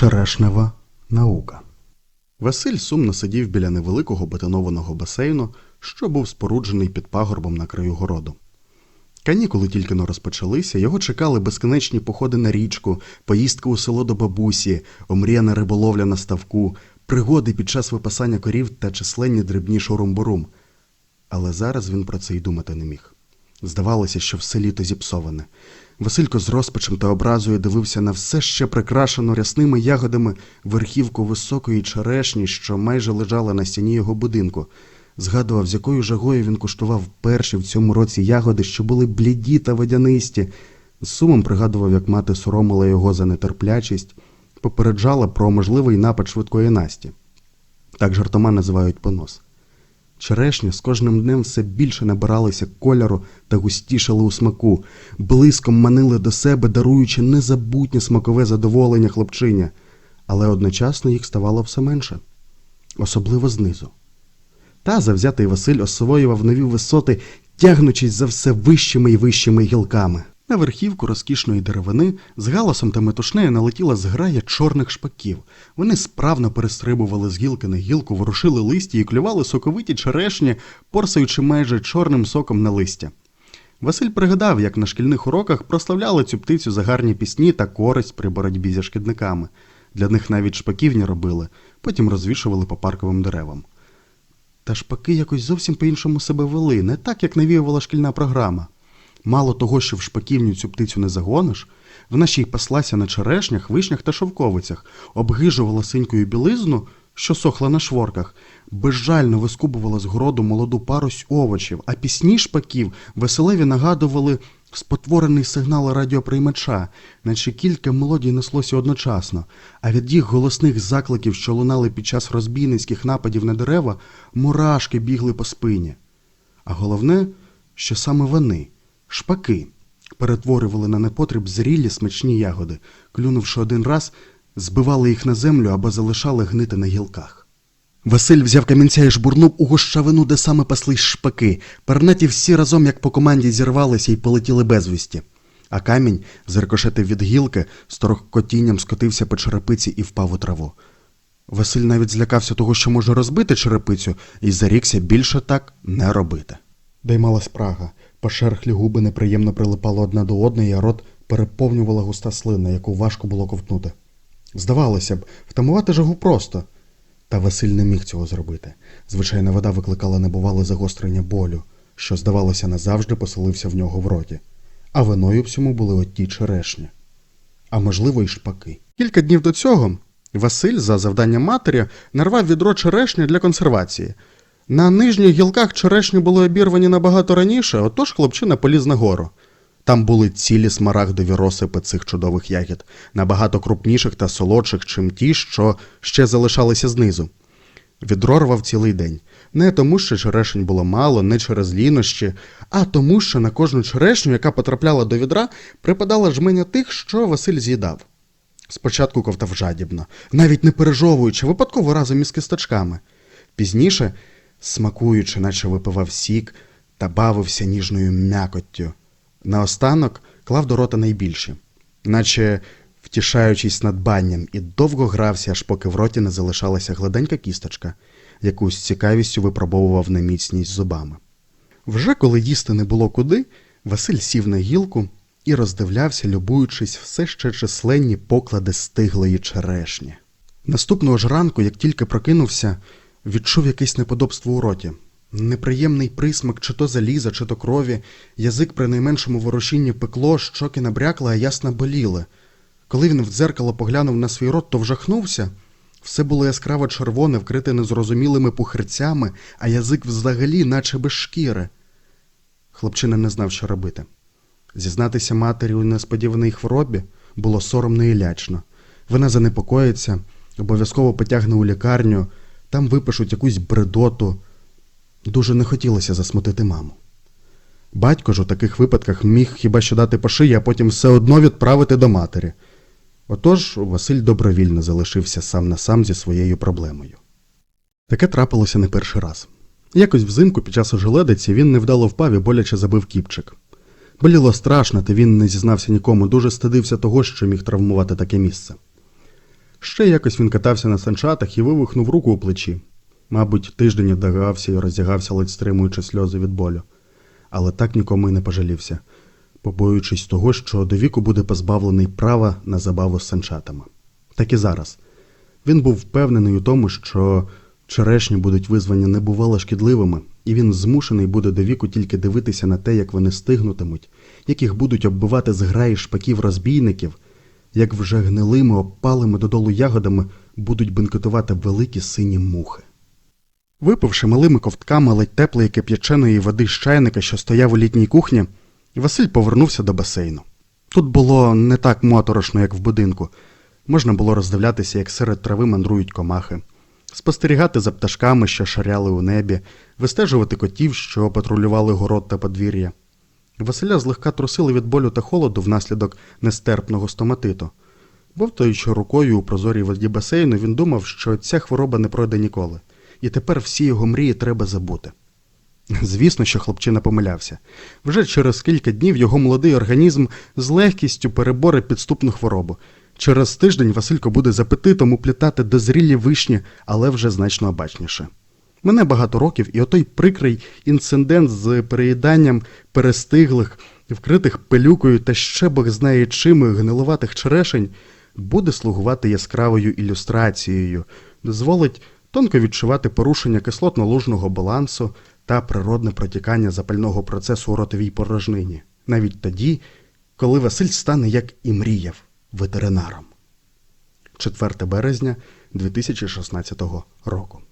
Черешнева наука. Василь сумно сидів біля невеликого бетонованого басейну, що був споруджений під пагорбом на краю городу. Канікули тільки но розпочалися, його чекали безкінечні походи на річку, поїздка у село до бабусі, омріяна риболовля на ставку, пригоди під час випасання корів та численні дрібні шурум-бурум. Але зараз він про це й думати не міг. Здавалося, що все літо зіпсоване. Василько з розпачем та образою дивився на все ще прикрашену рясними ягодами верхівку високої черешні, що майже лежала на стіні його будинку. Згадував, з якою жагою він куштував перші в цьому році ягоди, що були бліді та водянисті. З сумом пригадував, як мати соромила його за нетерплячість, попереджала про можливий напад швидкої Насті. Так жартома називають понос. Черешні з кожним днем все більше набиралися кольору та густішали у смаку, блиском манили до себе, даруючи незабутнє смакове задоволення хлопчиня, але одночасно їх ставало все менше, особливо знизу. Та завзятий Василь освоював нові висоти, тягнучись за все вищими й вищими гілками. На верхівку розкішної деревини з галасом та метушнею налетіла зграя чорних шпаків. Вони справно перестрибували з гілки на гілку, ворушили листі і клювали соковиті черешні, порсаючи майже чорним соком на листя. Василь пригадав, як на шкільних уроках прославляли цю птицю за гарні пісні та користь при боротьбі зі шкідниками. Для них навіть шпаківні робили, потім розвішували по парковим деревам. Та шпаки якось зовсім по-іншому себе вели, не так, як навіювала шкільна програма. Мало того, що в шпаківню цю птицю не загониш, вона ще й паслася на черешнях, вишнях та шовковицях, обгижувала синькою білизну, що сохла на шворках, безжально вискубувала з городу молоду парусь овочів, а пісні шпаків веселеві нагадували спотворений сигнал радіоприймача, наче кілька мелодій неслося одночасно, а від їх голосних закликів, що лунали під час розбійницьких нападів на дерева, мурашки бігли по спині. А головне, що саме вони, шпаки, перетворювали на непотріб зрілі смачні ягоди, клюнувши один раз, збивали їх на землю або залишали гнити на гілках. Василь взяв камінця і жбурнув у гущавину, де саме паслись шпаки. Пернаті всі разом, як по команді, зірвалися і полетіли безвісті. А камінь зрикошетив від гілки, з торохкотінням скотився по черепиці і впав у траву. Василь навіть злякався того, що може розбити черепицю, і зарікся більше так не робити. Даймала спрага, пошерхлі губи неприємно прилипали одна до одної, а рот переповнювала густа слина, яку важко було ковтнути. Здавалося б, втамувати жагу просто. Та Василь не міг цього зробити. Звичайна вода викликала небувале загострення болю, що, здавалося, назавжди поселився в нього в роті. А виною всьому були оті черешні. А можливо, й шпаки. Кілька днів до цього Василь, за завданням матері, нарвав відро черешні для консервації. На нижніх гілках черешні були обірвані набагато раніше, отож хлопчина поліз на гору. Там були цілі смарагдові розсипи цих чудових ягід, набагато крупніших та солодших, чим ті, що ще залишалися знизу. Відро рвав цілий день. Не тому, що черешень було мало, не через лінощі, а тому, що на кожну черешню, яка потрапляла до відра, припадала жменя тих, що Василь з'їдав. Спочатку ковтав жадібно, навіть не пережовуючи, випадково разом із кисточками. Пізніше, смакуючи, наче випивав сік та бавився ніжною м'якоттю. Наостанок клав до рота найбільше, наче втішаючись надбанням, і довго грався, аж поки в роті не залишалася гладенька кісточка, яку з цікавістю випробовував на міцність зубами. Вже коли їсти не було куди, Василь сів на гілку і роздивлявся, любуючись все ще численні поклади стиглої черешні. Наступного ж ранку, як тільки прокинувся, відчув якесь неподобство у роті. Неприємний присмак чи то заліза, чи то крові, язик при найменшому ворушінні пекло, щоки набрякли, а ясно боліли. Коли він в дзеркало поглянув на свій рот, то вжахнувся. Все було яскраво червоне, вкрите незрозумілими пухирцями, а язик взагалі, наче без шкіри. Хлопчина не знав, що робити. Зізнатися матері у несподіваній хворобі було соромно і лячно. Вона занепокоїться, обов'язково потягне у лікарню, там випишуть якусь бредоту. Дуже не хотілося засмутити маму. Батько ж у таких випадках міг хіба що дати по шиї, а потім все одно відправити до матері. Отож Василь добровільно залишився сам на сам зі своєю проблемою. Таке трапилося не перший раз. Якось взимку під час ожеледиці він невдало впав і боляче забив кіпчик. Боліло страшно, та він не зізнався нікому, дуже стидився того, що міг травмувати таке місце. Ще якось він катався на санчатах і вивихнув руку у плечі. Мабуть, тиждень одягався і роздягався, ледь стримуючи сльози від болю. Але так нікому й не пожалівся, побоюючись того, що до віку буде позбавлений права на забаву з санчатами. Так і зараз. Він був впевнений у тому, що черешні будуть визвані небувало шкідливими, і він змушений буде до віку тільки дивитися на те, як вони стигнутимуть, як їх будуть оббивати зграї шпаків розбійників, як вже гнилими, опалими додолу ягодами будуть бенкетувати великі сині мухи. Випивши малими ковтками ледь теплої кип'яченої води з чайника, що стояв у літній кухні, Василь повернувся до басейну. Тут було не так моторошно, як в будинку. Можна було роздивлятися, як серед трави мандрують комахи, спостерігати за пташками, що шаряли у небі, вистежувати котів, що патрулювали город та подвір'я. Василя злегка трусили від болю та холоду внаслідок нестерпного стоматиту. Бовтаючи рукою у прозорій воді басейну, він думав, що ця хвороба не пройде ніколи, і тепер всі його мрії треба забути. Звісно, що хлопчина помилявся. Вже через кілька днів його молодий організм з легкістю переборе підступну хворобу. Через тиждень Василько буде з апетитом уплітати дозрілі вишні, але вже значно обачніше. Мене багато років, і отой прикрий інцидент з переїданням перестиглих, вкритих пилюкою та ще бог знає чим гнилуватих черешень буде слугувати яскравою ілюстрацією, дозволить тонко відчувати порушення кислотно-лужного балансу та природне протікання запального процесу у ротовій порожнині, навіть тоді, коли Василь стане, як і мріяв, ветеринаром. 4 березня 2016 року.